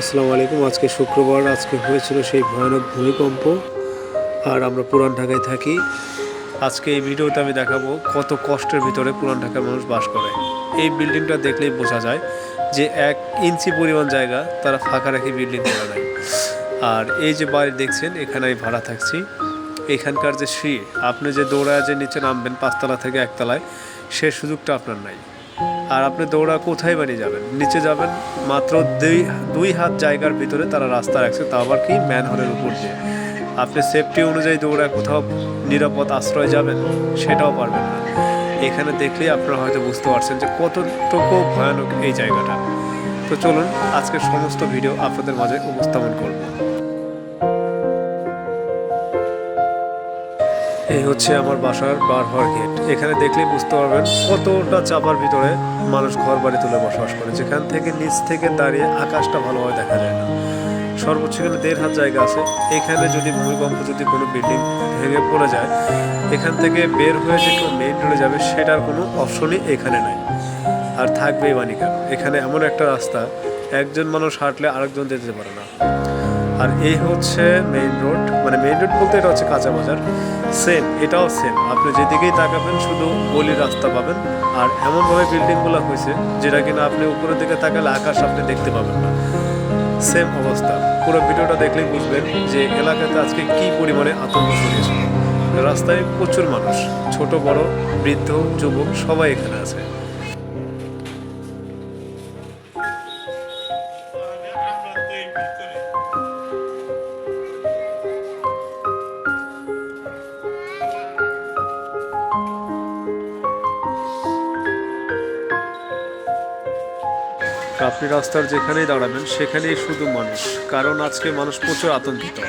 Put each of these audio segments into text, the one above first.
আসসালামু আলাইকুম। আজকে শুক্রবার, আজকে হয়েছিল সেই ভয়ানক ভূমিকম্প। আর আমরা পুরান ঢাকায় থাকি। আজকে এই ভিডিওতে আমি দেখাবো কত কষ্টের ভিতরে পুরান ঢাকার মানুষ বাস করে। এই বিল্ডিংটা দেখলেই বোঝা যায় যে এক ইঞ্চি পরিমাণ জায়গা তারা ফাঁকা রেখে বিল্ডিং করা নেয় আর এই যে বাড়ি দেখছেন এখানে আমি ভাড়া থাকছি। এখানকার যে সিঁড়ি, আপনি যে দৌড়ায় যে নিচে নামবেন, পাঁচতলা থেকে একতলায়, সে সুযোগটা আপনার নাই। আর আপনি দৌড়া কোথায় বানিয়ে যাবেন? নিচে যাবেন, মাত্র দুই দুই হাত জায়গার ভিতরে তারা রাস্তা রাখছে, তা আবার কি? ম্যানহোলের উপর দিয়ে। আপনি সেফটি অনুযায়ী দৌড়া কোথাও নিরাপদ আশ্রয় যাবেন, সেটাও পারবেন না। এখানে দেখলেই আপনারা হয়তো বুঝতে পারছেন যে কতটুকু ভয়ানক এই জায়গাটা। তো চলুন, আজকের সমস্ত ভিডিও আপনাদের মাঝে উপস্থাপন করব। এই হচ্ছে আমার বাসার বার হওয়ার গেট এখানে দেখলেই বুঝতে পারবেন কতটা চাপার ভিতরে মানুষ ঘর বাড়ি তুলে বসবাস করে। যেখান থেকে নিচ থেকে দাঁড়িয়ে আকাশটা ভালোভাবে দেখা যায় না। সর্বোচ্চ এখানে দেড় হাত জায়গা আছে। এখানে যদি ভূমিকম্প যদি কোনো বিল্ডিং ভেঙে পড়ে যায়, এখান থেকে বের হয়ে যে কেউ মেইন রোডে যাবে, সেটার কোনো অপশনই এখানে নাই। আর থাকবেই বানি কেন এখানে এমন একটা রাস্তা, একজন মানুষ হাঁটলে আরেকজন যেতে পারে না। আর এই হচ্ছে মেইন রোড মানে মেইন রোড বলতে এটা হচ্ছে কাঁচা বাজার। সেম এটাও সেম আপনি যেদিকেই তাকাবেন, শুধু গলির রাস্তা পাবেন। আর এমনভাবে বিল্ডিংগুলো হয়েছে, যেটা কিনা আপনি উপরের দিকে তাকালে আকাশ আপনি দেখতে পাবেন না। সেম অবস্থা। পুরো ভিডিওটা দেখলেই বুঝবেন যে এলাকাতে আজকে কি পরিমাণে আতঙ্ক ছড়িয়েছে। রাস্তায় প্রচুর মানুষ, ছোট, বড়, বৃদ্ধ, যুবক, সবাই এখানে আছে। আপনি রাস্তার যেখানেই দাঁড়াবেন, সেখানেই শুধু মানুষ। কারণ আজকে মানুষ প্রচুর আতঙ্কিত।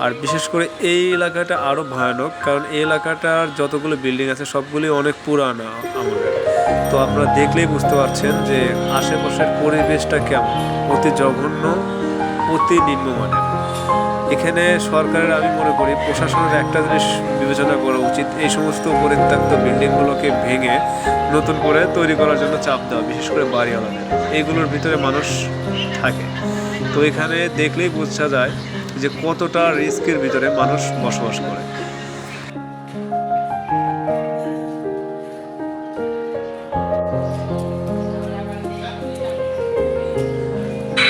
আর বিশেষ করে এই এলাকাটা আরও ভয়ানক, কারণ এই এলাকাটার যতগুলো বিল্ডিং আছে, সবগুলি অনেক পুরানো আমাদের। তো আপনারা দেখলেই বুঝতে পারছেন যে আশেপাশের পরিবেশটা কেমন। অতি জঘন্য, অতি নিম্নমানের। এখানে সরকারের, আমি মনে করি, প্রশাসনের একটা জিনিস বিবেচনা করা উচিত। এই সমস্ত পরিত্যক্ত বিল্ডিংগুলোকে ভেঙে নতুন করে তৈরি করার জন্য চাপ দেওয়া, বিশেষ করে বাড়িওয়ালাদের। এইগুলোর ভিতরে মানুষ থাকে। তো এখানে দেখলেই বোঝা যায় যে কতটা রিস্কের ভিতরে মানুষ বসবাস করে।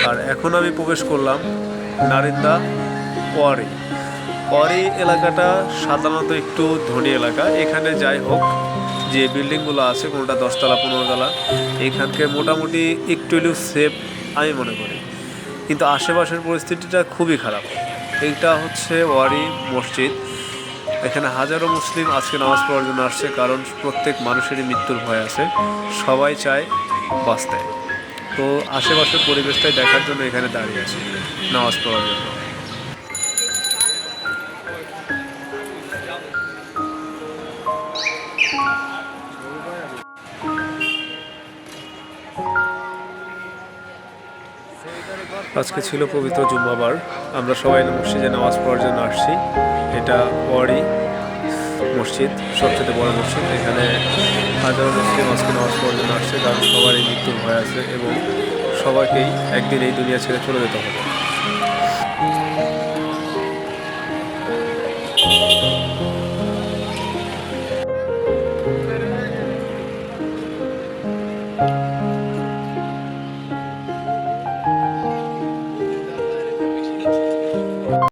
আর এখন আমি প্রবেশ করলাম নারিন্দা ওয়ারি ওয়ারি এলাকাটা সাধারণত একটু ধনী এলাকা। এখানে যাই হোক, যে বিল্ডিংগুলো আছে, কোনোটা দশতলা পনেরো তলা এখানকে মোটামুটি একটু হলেও সেফ আমি মনে করি। কিন্তু আশেপাশের পরিস্থিতিটা খুবই খারাপ। এইটা হচ্ছে ওয়ারি মসজিদ। এখানে হাজারো মুসলিম আজকে নামাজ পড়ার জন্য আসছে কারণ প্রত্যেক মানুষেরই মৃত্যুর ভয় আছে। সবাই চায় বাঁচতে। তো আশেপাশের পরিবেশটাই দেখার জন্য এখানে দাঁড়িয়ে আছে, নামাজ পড়ার জন্য। আজকে ছিল পবিত্র জুম্মাবার। আমরা সবাই মসজিদে নামাজ পড়ার জন্য আসছি। এটা পরই মসজিদ, সবচেয়ে বড় মসজিদ। এখানে হাজার মুসলিম আজকে নামাজ পড়ার জন্য আসছে, কারণ সবারই মৃত্যুর ভয় আছে এবং সবাইকেই একদিন এই দুনিয়া ছেড়ে চলে যেতে হবে।